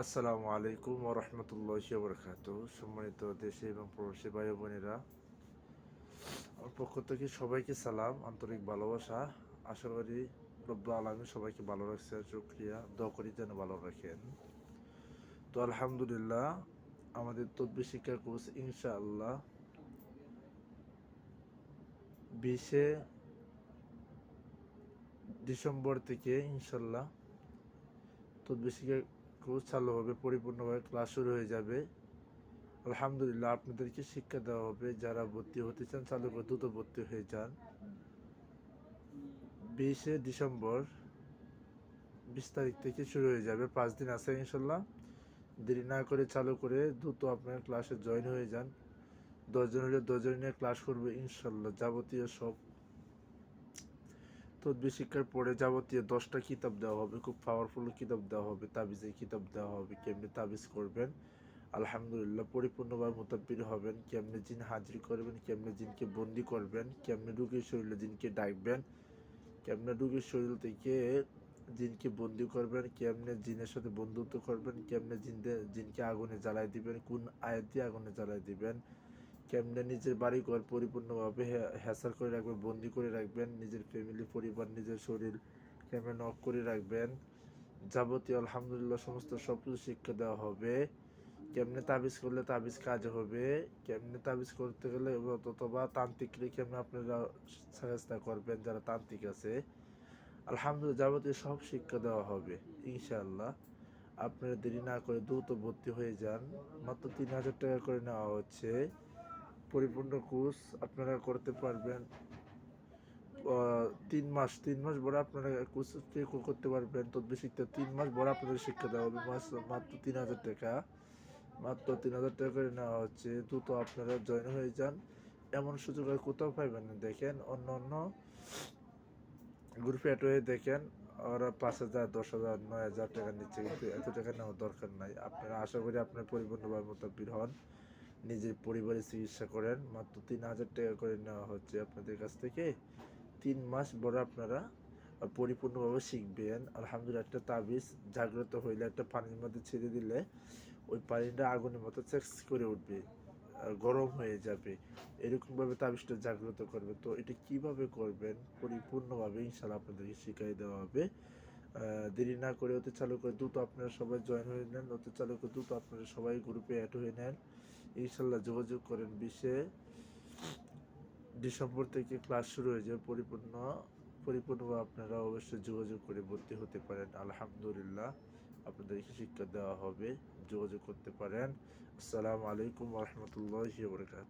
আসসালামু আলাইকুম ওরহমতুল্লাহ বরকাত সম্মানিত দেশে এবং প্রবাসী ভাই বোনেরা, আমার পক্ষ থেকে সবাইকে সালাম, আন্তরিক ভালোবাসা। আশা করি রব্বা আলমী সবাইকে ভালো রাখছে শুক্রিয়া, দোয়া করি যেন ভালো রাখেন। তো আলহামদুলিল্লাহ, আমাদের তদ্বি শিক্ষা কোর্স ইনশাআল্লাহ বিশে ডিসেম্বর থেকে ইনশাল্লাহ তদ্বি শিক্ষা কোর্স চালু হবে পরিপূর্ণভাবে ক্লাস শুরু হয়ে যাবে। আলহামদুলিল্লাহ আপনাদেরকে শিক্ষা দেওয়া হবে। যারা ভর্তি হতে চান, চালু করে দ্রুত ভর্তি হয়ে যান। বিশে ডিসেম্বর বিশ তারিখ থেকে শুরু হয়ে যাবে। পাঁচ দিন আছে ইনশাল্লাহ। দেরি না করে চালু করে দ্রুত আপনার ক্লাসে জয়েন হয়ে যান। দশজন হলে দশজন নিয়ে ক্লাস করবে ইনশাল্লাহ। যাবতীয় সব তদ্বি শিক্ষার পরে যাবতীয় দশটা কিতাব দেওয়া হবে, খুব পাওয়ারফুল কিতাব দেওয়া হবে তাবিজের কিতাব দেওয়া হবে, কেমনি তাবিজ করবেন? আলহামদুলিল্লাহ, পরিপূর্ণভাবে মোতাব্বির হবেন, কেমনে জিন হাজির করবেন, কেমনে জিনকে বন্দি করবেন, কেমনে রুগীর শরীরে জিনকে ডাকবেন, কেমনে রুগীর শরীর থেকে জিনকে বন্দি করবেন, কেমনে জিনের সাথে বন্ধুত্ব করবেন, কেমনে জিনদের, জিনকে আগুনে জ্বালাই দিবেন, কোন আয়াত দিয়ে আগুনে জ্বালাই দিবেন? কেমনে নিজের বাড়ি ঘর পরিপূর্ণভাবে হ্যাসার করে রাখবেন, বন্দি করে রাখবেন, নিজের ফ্যামিলি পরিবার, নিজের শরীর কেমনে নক করে রাখবেন? যাবতীয় আলহামদুলিল্লাহ সমস্ত সব কিছু শিক্ষা দেওয়া হবে। কেমনে তাবিজ করলে তাবিজ কাজ হবে? কেমনে তাবিজ করতে গেলে অথবা তান্ত্রিকরে কেমনে আপনারা চেষ্টা করবেন যারা তান্ত্রিক আছে? আলহামদুলিল্লাহ যাবতীয় সব শিক্ষা দেওয়া হবে, ইনশাআল্লাহ। আপনারা দেরি না করে দ্রুত ভর্তি হয়ে যান। মাত্র তিন হাজার টাকা করে নেওয়া হচ্ছে। পরিপূর্ণ কোর্স আপনারা করতে পারবেন। তিন মাস তিন মাস বড় আপনারা কোর্স করতে পারবেন। তদ্বি শিখতে তিন মাস বড় আপনাদের শিক্ষা দেওয়া হবে। মাস, মাত্র তিন হাজার টাকা। মাত্র তিন হাজার টাকা করে নেওয়া হচ্ছে। দ্রুত আপনারা জয়েন হয়ে যান। এমন সুযোগ আর কোথাও পাইবেন না। দেখেন, অন্য অন্য গ্রুপে অ্যাড হয়ে দেখেন, ওরা পাঁচ হাজার, দশ হাজার, নয় হাজার টাকা নিচ্ছে কিন্তু এত টাকা নেওয়ার দরকার নাই। আপনারা আশা করি আপনার পরিপূর্ণভাবে মোতাবির হন। নিজের পরিবারের চিকিৎসা করেন। মাত্র তিন হাজার টাকা করে নেওয়া হচ্ছে আপনাদের কাছ থেকে। তিন মাস বড় আপনারা পরিপূর্ণভাবে শিখবেন। আলহামদুলিল্লাহ, একটা তাবিজ জাগ্রত হইলে, একটা পানির মধ্যে ছেড়ে দিলে ওই পানিটা আগুনের মতো চেক্স করে উঠবে গরম হয়ে যাবে। এরকমভাবে তাবিজটা জাগ্রত করবে। তো এটা কীভাবে করবেন? পরিপূর্ণভাবে ইনশাল্লাহ আপনাদেরকে শিখাই দেওয়া হবে। দেরি না করে ওতে চালু করে দ্রুত আপনারা সবাই জয়েন হয়ে নেন। ওতে চালু করে দ্রুত আপনারা সবাই গ্রুপে অ্যাড হয়ে নেন। ইনশাল্লাহ যোগাযোগ করেন বিশে ডিসেম্বর থেকে ক্লাস শুরু হয়ে যাবে। পরিপূর্ণ, পরিপূর্ণভাবে আপনারা অবশ্যই যোগাযোগ করে ভর্তি হতে পারেন। আলহামদুলিল্লাহ আপনাদেরকে শিক্ষা দেওয়া হবে। যোগাযোগ করতে পারেন। আসসালামু আলাইকুম রহমতুল্লাহ বরকাত